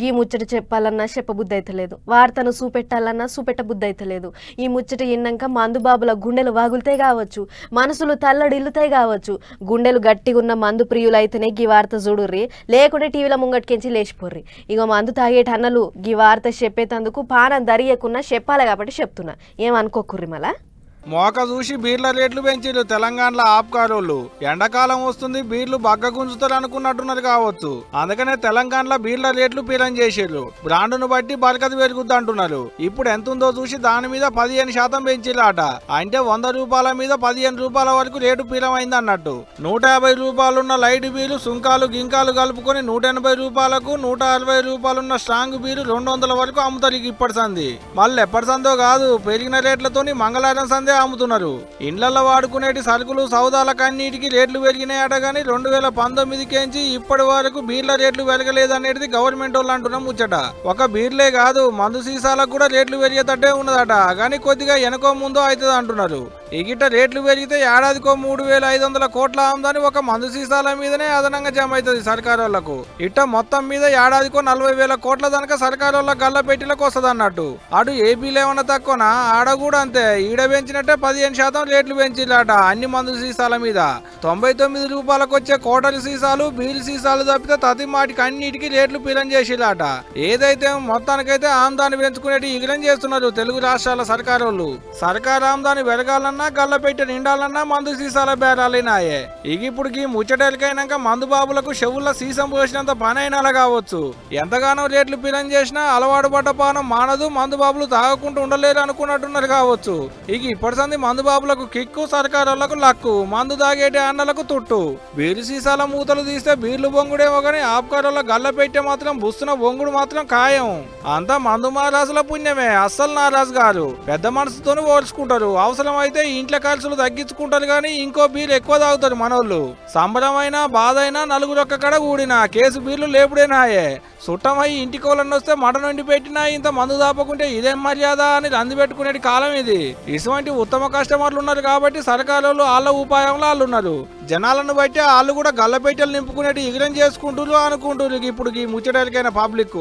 గీ ముచ్చట చెప్పాలన్నా చెప్పబుద్ధి అయితలేదు వార్తను చూపెట్టాలన్నా చూపెట్టబుద్ధి అయితలేదు ఈ ముచ్చట విన్నాక మందు బాబుల గుండెలు వాగులుతాయి కావచ్చు మనసులు తల్లడిల్లుతాయి కావచ్చు. గుండెలు గట్టిగా ఉన్న మందు ప్రియులు అయితేనే గీ వార్త చూడుర్రి లేకుంటే టీవీలో ముంగట్కించి లేచిపోర్రి. ఇక మందు తాగేటి అన్నలు గీ వార్త చెప్పేటందుకు పానం దరియకున్నా చెప్పాలి కాబట్టి చెప్తున్నా. ఏమనుకోకుర్రి మళ్ళా? మోక చూసి బీర్ల రేట్లు పెంచిర్రు తెలంగాణలో ఆప్కారోళ్ళు. ఎండాకాలం వస్తుంది బీర్లు బగ్గ గుంజుతారు అనుకున్నట్టున్నారు కావచ్చు. అందుకనే తెలంగాణలో బీర్ల రేట్లు పీలం చేసిర్రు. బ్రాండును బట్టి బరకత పెరుగుద్ది అంటున్నారు ఇప్పుడు ఎంత ఉందో చూసి దాని మీద పదిహేను శాతం పెంచిరాట అంటే వంద రూపాయల మీద పదిహేను రూపాయల వరకు రేటు పీలమైంది అన్నట్టు నూట యాభై రూపాయలున్న లైట్ బీరు సుంకాలు గింకాలు కలుపుకొని నూట ఎనభై రూపాయలకు నూట అరవై రూపాయలున్న స్ట్రాంగ్ బీరు రెండు వందల వరకు అమ్ముతారు ఇక ఇప్పటి సంది. మళ్ళీ ఎప్పటి సందో కాదు పెరిగిన రేట్లతోని మంగళవారం సందే అమ్ముతున్నారు. ఇండ్లలో వాడుకునేటి సరుకులు సౌదాలకన్నిటికీ రేట్లు పెరిగినాయట కానీ రెండు వేల పంతొమ్మిదికేంచి ఇప్పటి వరకు బీర్ల రేట్లు పెరగలేదనేది గవర్నమెంట్ వాళ్ళు అంటున్న ముచ్చట. ఒక బీర్లే కాదు మందు సీసాలకు కూడా రేట్లు పెరిగేటట్టే ఉన్నదట. కానీ కొద్దిగా వెనకో ముందో అవుతుంది అంటున్నారు. ఇగిట రేట్లు పెరిగితే ఏడాదికో మూడు వేల ఐదు వందల కోట్ల ఆమ్దాని ఒక మందు సీసాల మీదనే అదనంగా జమ అవుతుంది సర్కారు వాళ్ళకు ఇట్ట మొత్తం మీద ఏడాదికో నలభై వేల కోట్ల దానిక సర్కారు వాళ్ళ గల్ల పెట్టిలకు వస్తుంది అన్నట్టు. అటు ఏపీలో ఏమన్నా తక్కువనా? ఆడ కూడా అంతే. ఈడ పెంచినట్టే పదిహేను శాతం రేట్లు పెంచిలాట అన్ని మందు సీసాల మీద. తొంభై తొమ్మిది రూపాయలకు వచ్చే కోటరి సీసాలు బీరు సీసాలు తప్పితే తది మాటికి అన్నిటికీ రేట్లు పీలం చేసిలాట ఏదైతే మొత్తానికైతే ఆమ్దాని పెంచుకునేటి ఇగిలం చేస్తున్నారు తెలుగు రాష్ట్రాల సర్కారు వాళ్ళు సర్కారు ఆమ్దాని పెరగాలన్న గల్ల పెట్టి నిండాలన్నా మందు సీసాల బేరాలినాయే ఇక ఇప్పుడు ఈ ముచ్చటేలకైనాక మందు బాబులకు చెవుల్లో సీసం పోసినంత పనైనలా కావచ్చు. ఎంతగానో రేట్లు పిలం చేసినా అలవాటు పడ్డ పానం మానదు మందు బాబులు తాగకుండా ఉండలేరు అనుకున్నట్టున్నారు కావచ్చు. ఇక ఇప్పటి సంది మందు బాబులకు కిక్కు సర్కారులకు లక్కు మందు తాగేటి అన్నలకు తుట్టు. బీరు సీసాల మూతలు తీస్తే బీర్లు బొంగుడేమో కానీ ఆపుకారుల గల్ల పెట్టే మాత్రం బుస్తున్న బొంగుడు మాత్రం ఖాయం. అంతా మందు మహారాజుల పుణ్యమే అస్సలు నారాజు గారు. పెద్ద మనసుతోని ఓర్చుకుంటారు. అవసరం అయితే ఇంట్లో ఖర్చులు తగ్గించుకుంటారు కానీ ఇంకో బీర్లు ఎక్కువ తాగుతారు మనోళ్ళు. సంబరమైనా బాధ అయినా నలుగురు ఒక్క కడ కూడినా కేసు బీర్లు లేపుడేనాయే చుట్టమై ఇంటి వాళ్ళని వస్తే మటన్ వండి పెట్టినా ఇంత మందు దాపకుంటే ఇదేం మర్యాద అని రంది పెట్టుకునే కాలం ఇది. ఇటువంటి ఉత్తమ కస్టమర్లు ఉన్నారు కాబట్టి సర్కారు వాళ్ళ ఉపాయంలో వాళ్ళు ఉన్నారు. జనాలను బట్టి వాళ్ళు కూడా గల్లపెట్టెలు నింపుకునేటి ఇగ్రం చేసుకుంటున్నారు అనుకుంటున్నారు ఇప్పుడు ఈ ముచ్చటలకైన పబ్లిక్